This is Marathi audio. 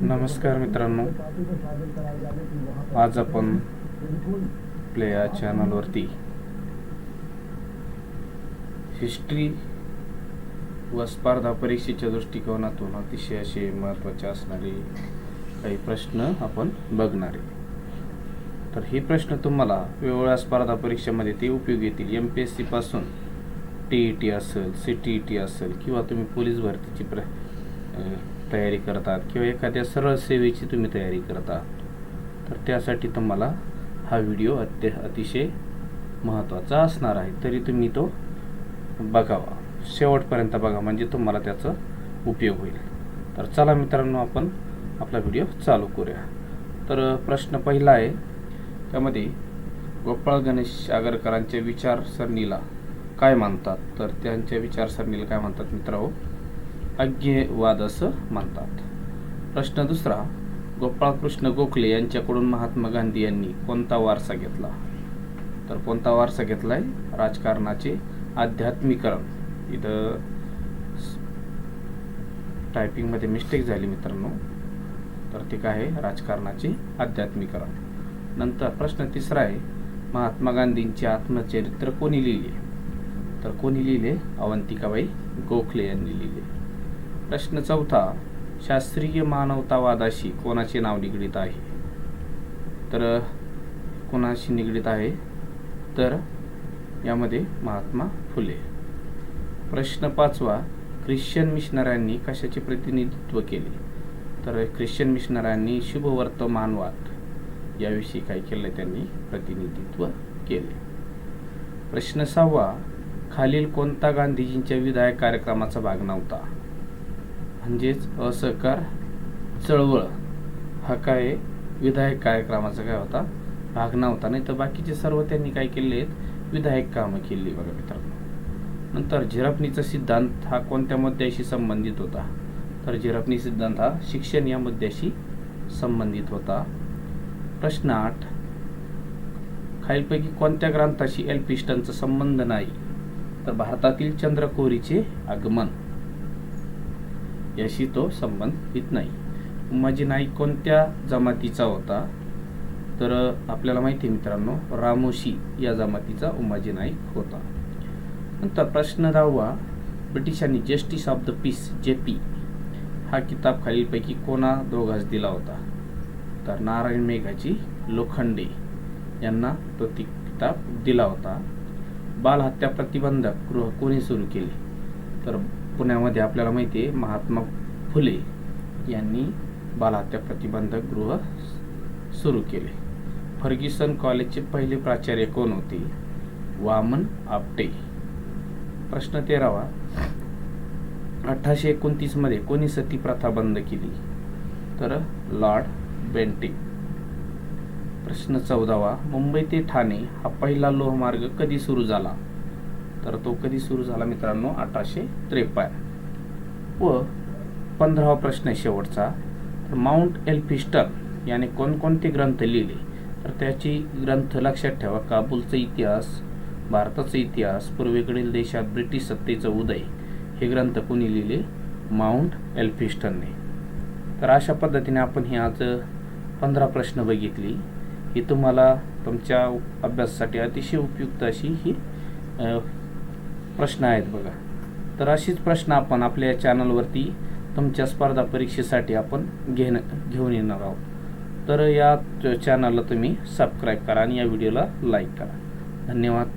नमस्कार मित्रांनो. आज आपण प्लेया चॅनलवरती हिस्ट्री व स्पर्धा परीक्षेच्या दृष्टिकोनातून अतिशय असे महत्त्वाचे असणारे काही प्रश्न आपण बघणार आहे. तर हे प्रश्न तुम्हाला वेगवेगळ्या स्पर्धा परीक्षेमध्ये ते उपयोग येतील. एम पी एस सीपासून टी ई टी असेल सी टी ई टी असेल किंवा तुम्ही पोलीस भरतीची प्र तयारी करतात किंवा एखाद्या सरळ सेवेची तुम्ही तयारी करता तर त्यासाठी तुम्हाला हा व्हिडिओ अत्य अतिशय महत्त्वाचा असणार आहे. तरी तुम्ही तो बघावा. शेवटपर्यंत बघा म्हणजे तुम्हाला त्याचा उपयोग होईल. तर चला मित्रांनो आपण आपला व्हिडिओ चालू करूया. तर प्रश्न पहिला आहे त्यामध्ये गोपाळ गणेश आगरकरांच्या विचारसरणीला काय मानतात? तर त्यांच्या विचारसरणीला काय मानतात मित्रांनो? अज्ञेयवाद असं म्हणतात प्रश्न दुसरा गोपाळकृष्ण गोखले यांच्याकडून महात्मा गांधी यांनी कोणता वारसा घेतला? तर कोणता वारसा घेतलाय? राजकारणाचे आध्यात्मिकरण. इथं टायपिंगमध्ये मिस्टेक झाली मित्रांनो. तर ते काय आहे? राजकारणाचे आध्यात्मिकरण. नंतर प्रश्न तिसरा आहे महात्मा गांधींचे आत्मचरित्र कोणी लिहिले? तर कोणी लिहिले? अवंतिकाबाई गोखले यांनी लिहिले. प्रश्न चौथा शास्त्रीय मानवतावादाशी कोणाचे नाव निगडीत आहे? तर कोणाशी निगडीत आहे? तर यामध्ये महात्मा फुले. प्रश्न पाचवा ख्रिश्चन मिशनऱ्यांनी कशाचे प्रतिनिधित्व केले? तर ख्रिश्चन मिशनऱ्यांनी शुभवर्तमानवाद याविषयी काय केलं त्यांनी? प्रतिनिधित्व केले. प्रश्न सहावा खालील कोणता गांधीजींच्या विधायक कार्यक्रमाचा भाग नव्हता? म्हणजेच असहकार चळवळ. हा काय विधायक कार्यक्रमाचा काय होता? भाग नव्हता. नाही तर बाकीचे सर्व त्यांनी काय केले आहेत? विधायक कामं केली बघा मित्रांनो. नंतर झिरपणीचा सिद्धांत हा कोणत्या मुद्द्याशी संबंधित होता? तर झिरपणी सिद्धांत हा शिक्षण या मुद्द्याशी संबंधित होता. प्रश्न आठ. खालीलपैकी कोणत्या ग्रंथाशी एल्फिस्टनचा संबंध नाही? तर भारतातील चंद्रकोरीचे आगमन. याशी तो संबंधित नाही. उमाजी नाईक कोणत्या जमातीचा होता? तर आपल्याला माहिती आहे मित्रांनो रामोशी या जमातीचा उमाजी नाईक होता. नंतर प्रश्न दहावा ब्रिटिशांनी justice of the peace J P हा किताब खालीलपैकी कोणा दोघास दिला होता? तर नारायण मेघाजी लोखंडे यांना तो ती किताब दिला होता. बालहत्या प्रतिबंधक गृह कोणी सुरू केले? तर पुण्यामध्ये आपल्याला माहिती आहे महात्मा फुले यांनी बालहत्या प्रतिबंधक गृह सुरू केले. फर्ग्युसन कॉलेजचे पहिले प्राचार्य कोण होते? वामन आपटे. प्रश्न तेरावा. अठराशे एकोणतीसमध्ये कोणी सती प्रथा बंद केली? तर लॉर्ड बेंटे. प्रश्न चौदावा. मुंबई ते ठाणे हा पहिला लोहमार्ग कधी सुरू झाला? तर तो कधी सुरू झाला मित्रांनो? अठराशे त्रेपन्न. व पंधरावा प्रश्न आहे शेवटचा. तर माउंट एल्फिस्टन याने कोणकोणते ग्रंथ लिहिले? तर त्याची ग्रंथ लक्षात ठेवा. काबूलचा इतिहास भारताचा इतिहास पूर्वेकडील देशात ब्रिटिश सत्तेचा उदय. हे ग्रंथ कोणी लिहिले? माउंट एल्फिस्टनने. तर अशा पद्धतीने आपण ही आज पंधरा प्रश्न बघितली. ही तुम्हाला तुमच्या अभ्यासासाठी अतिशय उपयुक्त अशी ही प्रश्न आहेत बघा. तर अशीच प्रश्न आपण आपल्या या चॅनलवरती तुमच्या स्पर्धा परीक्षेसाठी आपण घेणं घेऊन येणार आहोत. तर या चॅनलला तुम्ही सबस्क्राईब करा आणि या व्हिडिओला लाईक करा. धन्यवाद.